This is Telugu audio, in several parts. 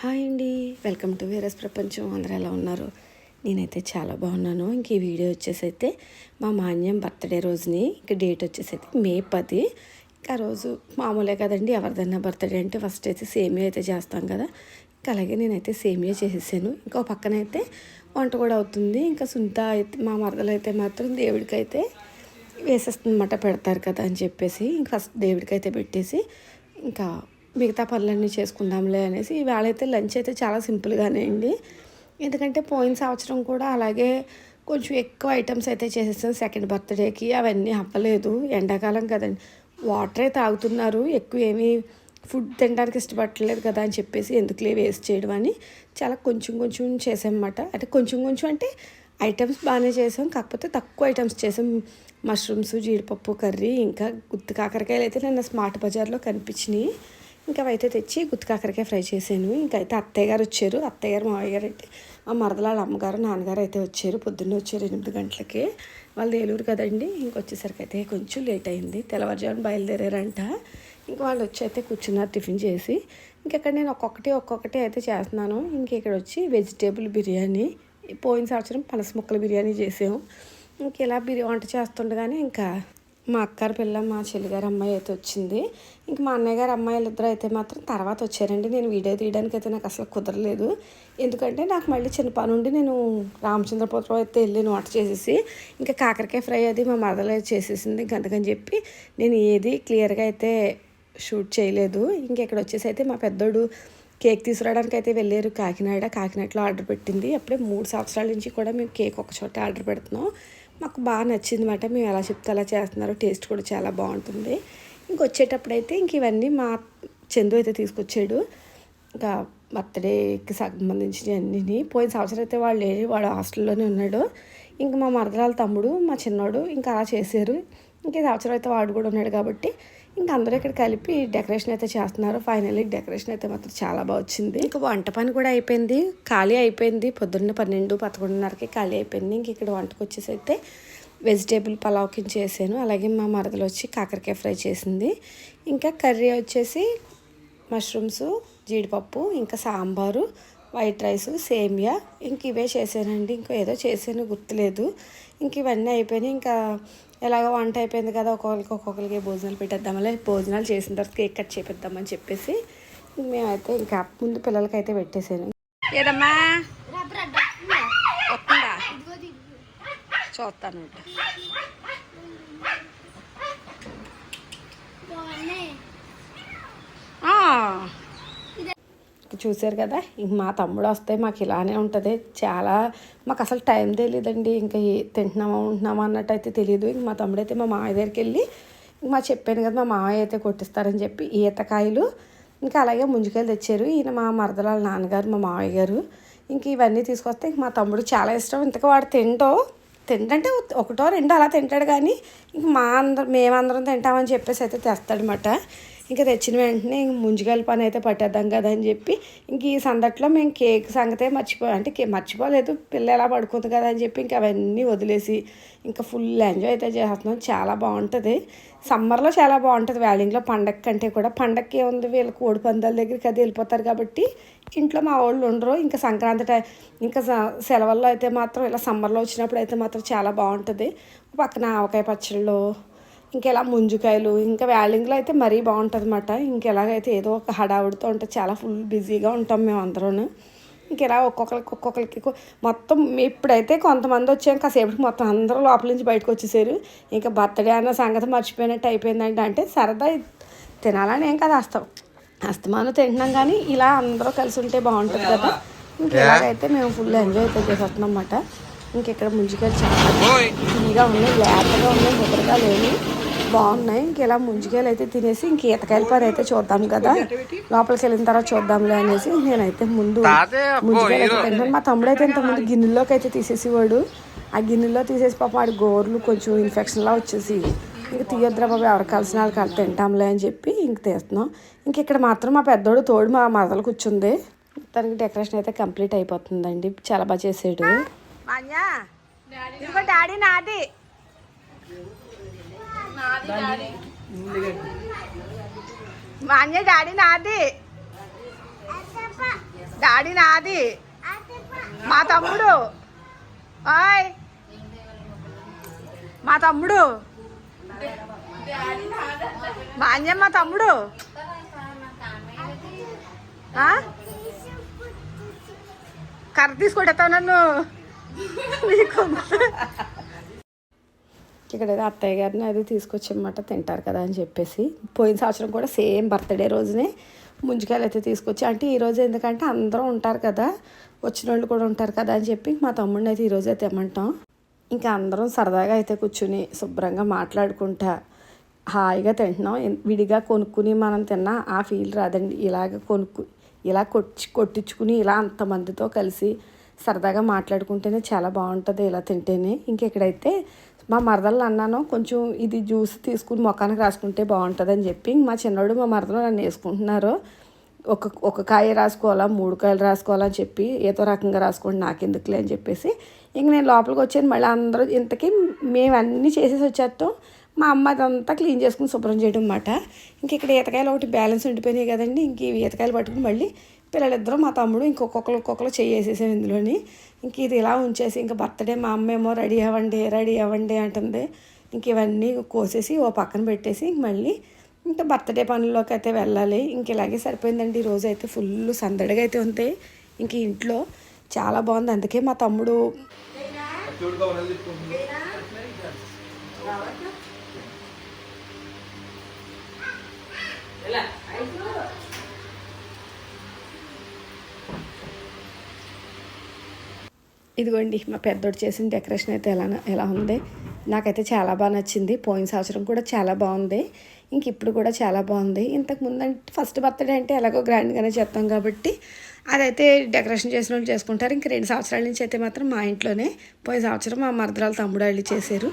హాయ్ అండి. వెల్కమ్ టు వీరస్ ప్రపంచం. అందరూ ఎలా ఉన్నారు? నేనైతే చాలా బాగున్నాను. ఇంక ఈ వీడియో వచ్చేసి అయితే మా మాన్యం బర్త్డే రోజుని ఇంక డేట్ వచ్చేసి అయితే మే పది. ఇంకా రోజు మామూలే కదండి ఎవరిదైనా బర్త్డే అంటే ఫస్ట్ అయితే సేమియా అయితే చేస్తాం కదా. ఇంకా అలాగే నేనైతే సేమియా చేసేసాను. ఇంకో పక్కన అయితే వంట కూడా అవుతుంది. ఇంకా సుంత అయితే మా మరదలు అయితే మాత్రం దేవుడికైతే వేసేస్తుందన్నమాట పెడతారు కదా అని చెప్పేసి. ఇంక ఫస్ట్ దేవుడికైతే పెట్టేసి ఇంకా మిగతా పనులన్నీ చేసుకుందాంలే అనేసి ఇవాళ అయితే లంచ్ అయితే చాలా సింపుల్గానే అండి. ఎందుకంటే పోయిన సంవత్సరం కూడా అలాగే కొంచెం ఎక్కువ ఐటమ్స్ అయితే చేసేసాను సెకండ్ బర్త్డేకి అవన్నీ అవ్వలేదు. ఎండాకాలం కదండి. వాటరే తాగుతున్నారు. ఎక్కువ ఏమీ ఫుడ్ తినడానికి ఇష్టపడట్లేదు కదా అని చెప్పేసి ఎందుకులే వేస్ట్ చేయడం అని చాలా కొంచెం కొంచెం చేసామన్నమాట. అంటే కొంచెం కొంచెం అంటే ఐటమ్స్ బాగానే చేసాం. కాకపోతే తక్కువ ఐటమ్స్ చేసాం. మష్రూమ్స్ జీడిపప్పు కర్రీ ఇంకా గుత్తి కాకరకాయలు అయితే నిన్న స్మార్ట్ బజార్లో కనిపించినాయి. ఇంకా అవైతే తెచ్చి గుత్తికాకరకాయ ఫ్రై చేశాను. ఇంకా అయితే అత్తయ్య గారు వచ్చారు. అత్తయ్య గారు మావయ్య గారు అయితే మా మరదలాళ్ళ అమ్మగారు నాన్నగారు అయితే వచ్చారు. పొద్దున్నే వచ్చారు ఎనిమిది గంటలకి. వాళ్ళు ఏలూరు కదండి. ఇంకొచ్చేసరికి అయితే కొంచెం లేట్ అయింది. తెల్లవారుజామున బయలుదేరారంట. ఇంకా వాళ్ళు వచ్చి అయితే కూర్చున్నారు టిఫిన్ చేసి. ఇంకెక్కడ నేను ఒక్కొక్కటి ఒక్కొక్కటి అయితే చేస్తున్నాను. ఇంక ఇక్కడ వచ్చి వెజిటేబుల్ బిర్యానీ పోయిన సంవత్సరం పనస ముక్కల బిర్యానీ చేసాము ఇంక ఇలా బిర్యానీ వంట చేస్తుండగానే ఇంకా మా అక్కారు పిల్ల మా చెల్లిగారు అమ్మాయి అయితే వచ్చింది. ఇంక మా అన్నయ్య గారు అమ్మాయిలు ఇద్దరు అయితే మాత్రం తర్వాత వచ్చారండి. నేను వీడియో తీయడానికి అయితే నాకు అసలు కుదరలేదు. ఎందుకంటే నాకు మళ్ళీ చిన్న పని ఉండి నేను రామచంద్రపురం అయితే వెళ్ళి వంట చేసేసి ఇంకా కాకరకాయ ఫ్రై అది మా మదర్ చేసేసింది. ఇంక అందుకని చెప్పి నేను ఏది క్లియర్గా అయితే షూట్ చేయలేదు. ఇంకెక్కడ వచ్చేసి అయితే మా పెద్దోడు కేక్ తీసుకురావడానికి అయితే వెళ్ళారు కాకినాడ. కాకినాడలో ఆర్డర్ పెట్టింది. అప్పుడే మూడు సంవత్సరాల నుంచి కూడా మేము కేక్ ఒక చోట ఆర్డర్ పెడుతున్నాం. మాకు బాగా నచ్చింది అనమాట మేము ఎలా చెప్తే అలా చేస్తున్నారు టేస్ట్ కూడా చాలా బాగుంటుంది. ఇంకొచ్చేటప్పుడైతే ఇంక ఇవన్నీ మా చందు అయితే తీసుకొచ్చాడు. ఇంకా బర్త్డేకి సంబంధించిన అన్నీ పోయిన సంవత్సరం అయితే వాళ్ళు లేరు వాడు హాస్టల్లోనే ఉన్నాడు. ఇంకా మా మరదరాల తమ్ముడు మా చిన్నోడు ఇంకా అలా చేశారు. ఇంకా ఈ సంవత్సరం అయితే వాడు కూడా ఉన్నాడు కాబట్టి ఇంకా అందరూ ఇక్కడ కలిపి డెకరేషన్ అయితే చేస్తున్నారు. ఫైనల్లీ డెకరేషన్ అయితే మాత్రం చాలా బాగా వచ్చింది. ఇంకా వంట పని కూడా అయిపోయింది. ఖాళీ అయిపోయింది. పొద్దున్న పన్నెండు పదకొండున్నరకి ఖాళీ అయిపోయింది. ఇంక ఇక్కడ వంటకు వచ్చేసి అయితే వెజిటేబుల్ పలావ్ కింద చేశాను. అలాగే మా మరదలు వచ్చి కాకరకాయ ఫ్రై చేసింది. ఇంకా కర్రీ వచ్చేసి మష్రూమ్స్ జీడిపప్పు ఇంకా సాంబారు వైట్ రైస్ సేమియా. ఇంక ఇవే చేశానండి. ఇంకో ఏదో చేశాను గుర్తులేదు. ఇంక ఇవన్నీ అయిపోయినాయి. ఇంకా ఎలాగో వంట అయిపోయింది కదా ఒక్కొక్కరికి ఒక్కొక్కరికి భోజనాలు పెట్టేద్దామలే భోజనాలు చేసిన తర్వాత కేక్ కట్ చేపిద్దామని చెప్పేసి మేమైతే ఇంకా ముందు పిల్లలకైతే పెట్టేశాను. ఏదమ్మా? వస్తుందా? చూస్తాను. చూశారు కదా ఇంక మా తమ్ముడు వస్తే మాకు ఇలానే ఉంటుంది. చాలా మాకు అసలు టైం తెలియదండి ఇంకా తింటున్నామా ఉంటున్నామా అన్నట్టు అయితే తెలియదు ఇంక మా తమ్ముడు అయితే మా మామయ్య దగ్గరికి వెళ్ళి ఇంక మా చెప్పాను కదా మా మామయ్య అయితే కొట్టిస్తారని చెప్పి ఈతకాయలు ఇంకా అలాగే ముంజుకాయలు తెచ్చారు. ఈయన మా మరదలాల నాన్నగారు మా మామయ్య గారు. ఇంక ఇవన్నీ తీసుకొస్తే ఇంక మా తమ్ముడు చాలా ఇష్టం. ఇంతకు వాడు తింటో తింటంటే ఒకటో రెండో అలా తింటాడు కానీ ఇంక మా అందరం మేమందరం తింటామని చెప్పేసి అయితే తెస్తాడనమాట ఇంకా తెచ్చిన వెంటనే ఇంక పని అయితే పట్టేద్దాం కదా అని చెప్పి ఇంక ఈ సందట్లో మేము కేక్ సంగతే మర్చిపో అంటే కే మర్చిపోలేదు పిల్ల ఎలా పడుకుంది కదా అని చెప్పి ఇంకా అవన్నీ వదిలేసి ఇంకా ఫుల్ ఎంజాయ్ అయితే చేస్తున్నాం. చాలా బాగుంటుంది. సమ్మర్లో చాలా బాగుంటుంది. వ్యాలింగ్లో పండగ కంటే కూడా పండగకి ఏముంది? వీళ్ళు కోడి పందాల దగ్గరికి అది వెళ్ళిపోతారు కాబట్టి ఇంట్లో మా వాళ్ళు ఉండరు. ఇంకా సంక్రాంతి టైం ఇంకా సెలవుల్లో అయితే మాత్రం ఇలా సమ్మర్లో వచ్చినప్పుడు అయితే మాత్రం చాలా బాగుంటుంది. పక్కన ఆవకాయ పచ్చళ్ళు ఇంకెలా ముంజుకాయలు ఇంకా వ్యాలింగ్లో అయితే మరీ బాగుంటుంది అనమాట ఇంకెలాగైతే ఏదో ఒక హడావుడితో ఉంటుంది చాలా ఫుల్ బిజీగా ఉంటాం మేము అందరూ ఇంకెలా ఒక్కొక్కరికి ఒక్కొక్కరికి మొత్తం ఇప్పుడైతే కొంతమంది వచ్చాం కాసేపటికి మొత్తం అందరూ లోపల నుంచి బయటకు వచ్చేసారు. ఇంకా బర్త్డే అన్న సంగతి మర్చిపోయినట్టు అయిపోయిందంటే అంటే సరదా తినాలని ఏం కదా అస్తం అస్తమానం తింటున్నాం కానీ ఇలా అందరూ కలిసి ఉంటే బాగుంటుంది కదా. ఇంక ఇలాగైతే మేము ఫుల్ ఎంజాయ్ అయితే చేసేస్తున్నాం అన్నమాట. ఇంకెక్కడ ముంజికాయలు చాలా ఉన్నాయి లేతగా ఉన్నాయి ముద్రగా లేని బాగున్నాయి. ఇంక ఇలా ముంజికాయలు అయితే తినేసి ఇంక ఈతకాయల పని అయితే చూద్దాం కదా. లోపలికి వెళ్ళిన తర్వాత చూద్దాంలే అనేసి నేనైతే ముందు ముంజికాయలు అయితే తింటాను మా తమ్ముడు అయితే ఇంతకుముందు గిన్నెలోకి అయితే తీసేసేవాడు. ఆ గిన్నెలో తీసేసి పాప వాడి గోర్లు కొంచెం ఇన్ఫెక్షన్లా వచ్చేసి ఇంక తీయొద్దురా బాబు ఎవరు కలిసిన వాళ్ళు కలిసి తింటాంలే అని చెప్పి ఇంక తీస్తున్నాం. ఇంక ఇక్కడ మాత్రం మా పెద్దోడు తోడు మా మరదలు కూర్చుంది. తనకి డెకరేషన్ అయితే కంప్లీట్ అయిపోతుందండి. చాలా బాగా చేసాడు. డాడీ నాది. మాన్య డాడీ నాది. డాడీ నాది. మా తమ్ముడు. ఓయ్. మా తమ్ముడు. మా అంజమ్మ మా తమ్ముడు? కర్ర తీసుకొట్టేస్తావు నన్ను. నీకు. ఇక్కడ ఏదో అత్తయ్య గారిని అది తీసుకొచ్చమాట తింటారు కదా అని చెప్పేసి. పోయిన సంవత్సరం కూడా సేమ్ బర్త్డే రోజునే ముంజికాయలు అయితే తీసుకొచ్చి అంటే ఈరోజు ఎందుకంటే అందరూ ఉంటారు కదా వచ్చిన వాళ్ళు కూడా ఉంటారు కదా అని చెప్పి మా తమ్ముడిని అయితే ఈరోజు అయితే తెమ్మంటాం. ఇంకా అందరం సరదాగా అయితే కూర్చుని శుభ్రంగా మాట్లాడుకుంటా హాయిగా తింటున్నాం. విడిగా కొనుక్కుని మనం తిన్నా ఆ ఫీల్ రాదండి. ఇలాగ కొనుక్కు ఇలా కొట్టి కొట్టించుకుని ఇలా అంతమందితో కలిసి సరదాగా మాట్లాడుకుంటేనే చాలా బాగుంటుంది ఇలా తింటేనే. ఇంకెక్కడైతే మా మరదలు అన్నాను కొంచెం ఇది జ్యూస్ తీసుకుని మొఖానికి రాసుకుంటే బాగుంటుంది అని చెప్పి మా చిన్నోడు మా మరదలు నన్ను వేసుకుంటున్నారు. ఒక ఒక కాయ రాసుకోవాలా మూడు కాయలు రాసుకోవాలా చెప్పి ఏదో రకంగా రాసుకోండి నాకెందుకులే అని చెప్పేసి ఇంక నేను లోపలికి వచ్చాను. మళ్ళీ అందరూ ఇంతకీ మేము అన్నీ చేసేసి వచ్చేస్తాం. మా అమ్మ అదంతా క్లీన్ చేసుకుని శుభ్రం చేయడం అన్నమాట. ఇంక ఇక్కడ ఈతకాయలు ఒకటి బ్యాలెన్స్ ఉండిపోయినాయి కదండి. ఇంక ఈతకాయలు పట్టుకుని మళ్ళీ పిల్లలిద్దరూ మా తమ్ముడు ఇంకొకరు ఒక్కొక్కరు చేసేసాం ఇందులోని. ఇంక ఇది ఇలా ఉంచేసి ఇంకా బర్త్డే మా అమ్మ ఏమో రెడీ అవ్వండి రెడీ అవ్వండి అంటుంది. ఇంక ఇవన్నీ కోసేసి ఓ పక్కన పెట్టేసి ఇంక మళ్ళీ ఇంకా బర్త్డే పనుల్లోకి అయితే వెళ్ళాలి. ఇంక ఇలాగే సరిపోయిందండి. ఈ రోజు అయితే ఫుల్ సందడిగా అయితే ఉంది. ఇంక ఇంట్లో చాలా బాగుంది. అందుకే మా తమ్ముడు ఇదిగోండి మా పెద్దోడు చేసిన డెకరేషన్ అయితే ఎలా ఎలా ఉంది? నాకైతే చాలా బాగా నచ్చింది. పోయిన సంవత్సరం కూడా చాలా బాగుంది. ఇంక ఇప్పుడు కూడా చాలా బాగుంది. ఇంతకు ముందు అంటే ఫస్ట్ బర్త్డే అంటే ఎలాగో గ్రాండ్గానే చేస్తాం కాబట్టి అదైతే డెకరేషన్ చేసిన వాళ్ళు చేసుకుంటారు. ఇంక రెండు సంవత్సరాల నుంచి అయితే మాత్రం మా ఇంట్లోనే. పోయిన సంవత్సరం మా మరదరాలు తమ్ముడు వాళ్ళు చేశారు.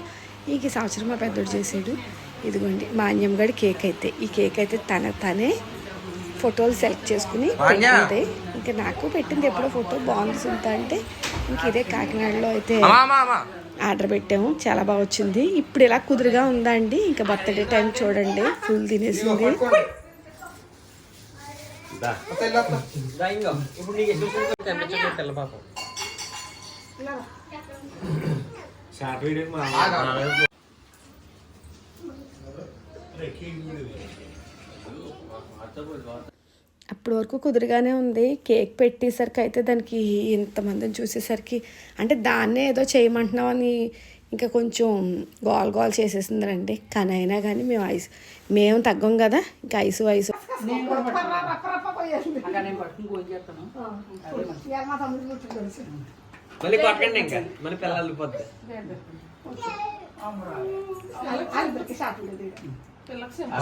ఇంక ఈ సంవత్సరం మా పెద్దోడు చేశాడు. ఇదిగోండి మా అన్యంగడి కేక్ అయితే. ఈ కేక్ అయితే తన తనే ఫోటోలు సెలెక్ట్ చేసుకుని పెట్టింది ఇంకా నాకు పెట్టింది ఎప్పుడో ఫోటో బాగుంది సుంత అంటే ఇంక ఇదే కాకినాడలో అయితే ఆర్డర్ పెట్టాము. చాలా బాగా వచ్చింది. ఇప్పుడు ఇలా కుదురుగా ఉందా అండి? ఇంకా బర్త్డే టైం చూడండి. ఫుల్ తినేసింది. ఇప్పుడు అప్పటి వరకు కుదురుగానే ఉంది. కేక్ పెట్టేసరికి అయితే దానికి ఇంతమందిని చూసేసరికి అంటే దాన్నే ఏదో చేయమంటున్నామని ఇంకా కొంచెం గోల్ గోల్ చేసేసిందండి కానీ అయినా కానీ మేము ఐస్ మేము తగ్గం కదా? ఇంకా ఐసు వెళ్ళిపోద్ది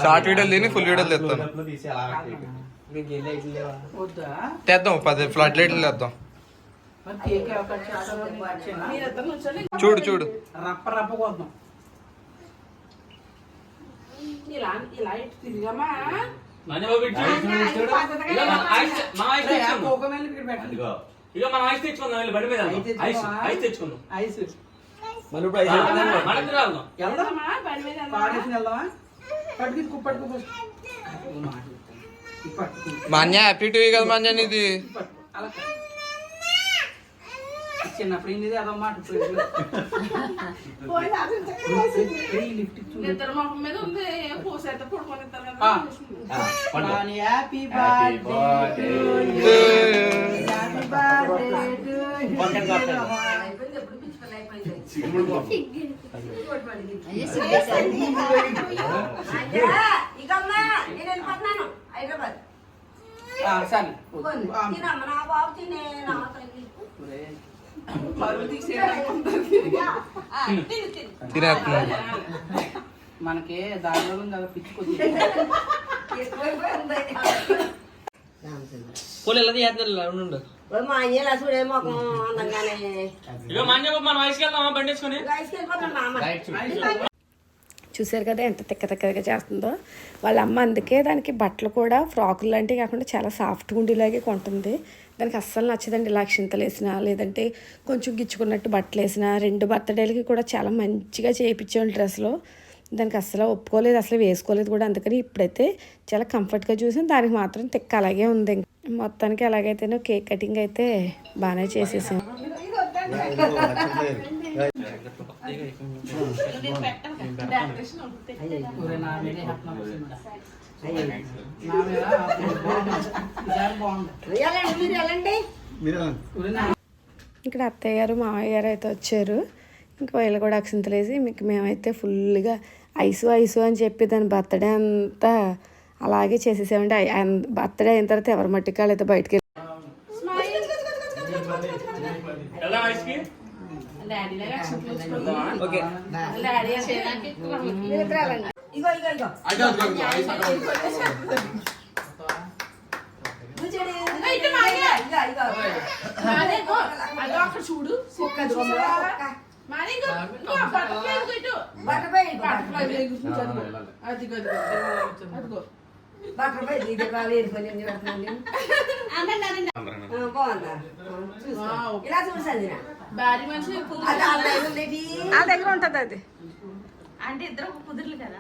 షార్ట్ వీడియోలు తిని ఫుల్ వీడియోలు తెస్తాను. తెద్దాం పది ఫ్లడ్ లైట్లు తెద్దాం. చూడు చూడు. రప్ప రప్ప కొద్దాం. ఇక మనం ఐస్ తెచ్చుకుందాం. వెళ్ళి బండి మీద ఐస్. ఐస్ తెచ్చుకుందాం. ఐస్. ఇప్పుడు మన వెళ్దాం. పట్టుకు పట్టుకు మా అన్య హ్యాపీ టీవీ కదా మా అన్య ఇది పట్టు అలా కాదు. చిన్నప్పుడు ఇది అదమ్మా ఇప్పుడు. లిఫ్ట్ ఇచ్చు ఇద్దరు మొహం మీద ఉంది. పూసైతే పడుకొని ఇస్తారు కదా. హ్యాపీ బర్త్డే హ్యాపీ బర్త్డే ఇకమ్మా నేను వెళ్ళిపోతున్నాను. హైదరాబాద్. సరే. తినమ్మ నా బాబు తినే నా తల్లి. మనకి దానిలో కదా పిచ్చి కొద్ది ఎక్కువైపోయింది పోలీ ఎలా చేస్తున్నారు ఉండు. మా అయ్యేలా చూడే మొఖం అందంగానే. మన మనం ఐస్కి వెళ్దామా బండి వేసుకొని వయసుకి వెళ్ళిపోతాను మా అమ్మ చూసారు కదా ఎంత తిక్క తిక్కగా చేస్తుందో. వాళ్ళ అమ్మ అందుకే దానికి బట్టలు కూడా ఫ్రాకులు లాంటివి కాకుండా చాలా సాఫ్ట్గా ఉండేలాగే కొంటుంది. దానికి అస్సలు నచ్చదండి ఇలా అక్షింతలు వేసినా లేదంటే కొంచెం గిచ్చుకున్నట్టు బట్టలు వేసినా రెండు బర్త్డేలకి కూడా చాలా మంచిగా చేయించాం డ్రెస్లో దానికి అసలు ఒప్పుకోలేదు అసలు వేసుకోలేదు కూడా. అందుకని ఇప్పుడైతే చాలా కంఫర్ట్గా చూసాను. దానికి మాత్రం తిక్క అలాగే ఉంది. మొత్తానికి ఎలాగైతేనో కేక్ కటింగ్ అయితే బాగానే చేసేసాం ఇక్కడ అత్తయ్య గారు మామయ్య గారు అయితే వచ్చారు. ఇంకా వీళ్ళు కూడా అక్షింతలేసి మీకు మేమైతే ఫుల్గా ఐసు ఐసు అని చెప్పి దాని బర్త్డే అంతా అలాగే చేసేసామంటే బర్త్డే అయిన తర్వాత ఎవరి మట్టికి వాళ్ళు అయితే బయటకు మానే. మానే ఇగో. అదో అక్కడ చూడు చూసావా? మానే ఇగో. ఇగో బటర్ఫ్లై ఇదిగో ఇటు. బటర్ఫ్లై ఇదిగో ఇటు అదిగో. అదిగో, అదిగో. అదిగో. నా దగ్గర ఉంటుంది అది? అంటే ఇద్దరు కుదురులు కదా.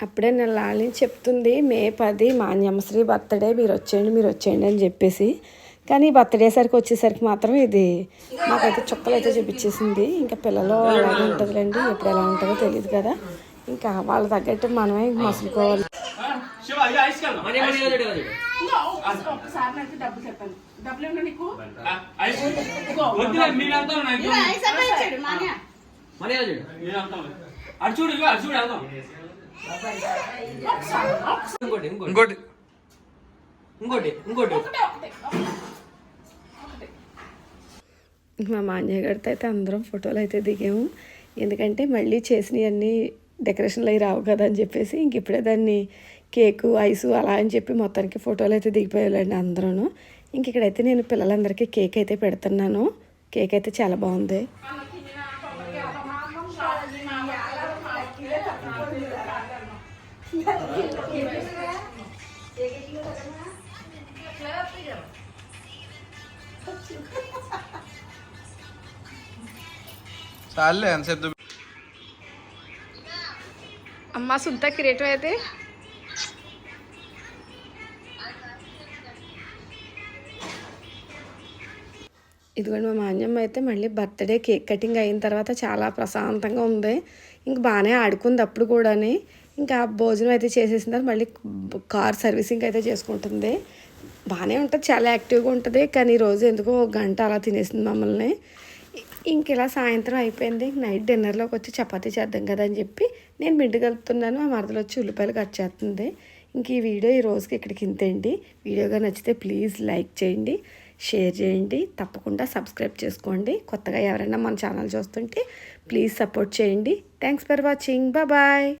అప్పుడే నేను లాలిని చెప్తుంది మే పది మాన్యమశ్రీ బర్త్డే మీరు వచ్చేయండి మీరు వచ్చేయండి అని చెప్పేసి. కానీ బర్త్డే సరికి వచ్చేసరికి మాత్రం ఇది మాకైతే చుక్కలు అయితే చూపించేసింది. ఇంకా పిల్లలు అలాగే ఉంటుందిలేండి ఎప్పుడు ఎలా ఉంటుందో తెలియదు కదా. ఇంకా వాళ్ళ తగ్గట్టు మనమే మసులుకోవాలి. ఒక్కసారి నాకు డబ్బులు చెప్పాను డబ్బులు ఏమన్నా నీకు? ఇంకోటి ఇంకోటి. ఇంకోటి. మా మాన్య గారితో అయితే అందరం ఫోటోలు అయితే దిగాము. ఎందుకంటే మళ్ళీ చేసినవన్నీ డెకరేషన్లు అవి రావు కదా అని చెప్పేసి ఇంక ఇప్పుడే దాన్ని కేకు ఐసు అలా అని చెప్పి మొత్తానికి ఫోటోలు అయితే దిగిపోయాలండి అందరూ ఇంక ఇక్కడైతే నేను పిల్లలందరికీ కేక్ అయితే పెడుతున్నాను. కేక్ అయితే చాలా బాగుంది. చాలే అమ్మ సుంత క్రియేటివ్ అయితే ఇదిగోండి మా మాన్యమ్మ అయితే మళ్ళీ బర్త్డే కేక్ కటింగ్ అయిన తర్వాత చాలా ప్రశాంతంగా ఉంది. ఇంక బాగానే ఆడుకుంది అప్పుడు కూడాని. ఇంకా భోజనం అయితే చేసేసిన తర్వాత మళ్ళీ కార్ సర్వీసింగ్ అయితే చేసుకుంటుంది. బాగానే ఉంటుంది చాలా యాక్టివ్గా ఉంటుంది. కానీ ఈరోజు ఎందుకో ఒక గంట అలా తినేసింది మమ్మల్ని. ఇంక ఇలా సాయంత్రం అయిపోయింది. నైట్ డిన్నర్లోకి వచ్చి చపాతీ చేద్దాం కదా అని చెప్పి నేను మిండి కలుపుతున్నాను ఆ మరదలు వచ్చి ఉల్లిపాయలు కట్ చేస్తుంది. ఇంక ఈ వీడియో ఈ రోజుకి ఇక్కడికి ఇంతండి. వీడియోగా నచ్చితే ప్లీజ్ లైక్ చేయండి. షేర్ చేయండి. తప్పకుండా సబ్స్క్రైబ్ చేసుకోండి. కొత్తగా ఎవరైనా మన ఛానల్ చూస్తుంటే ప్లీజ్ సపోర్ట్ చేయండి. Thanks for watching bye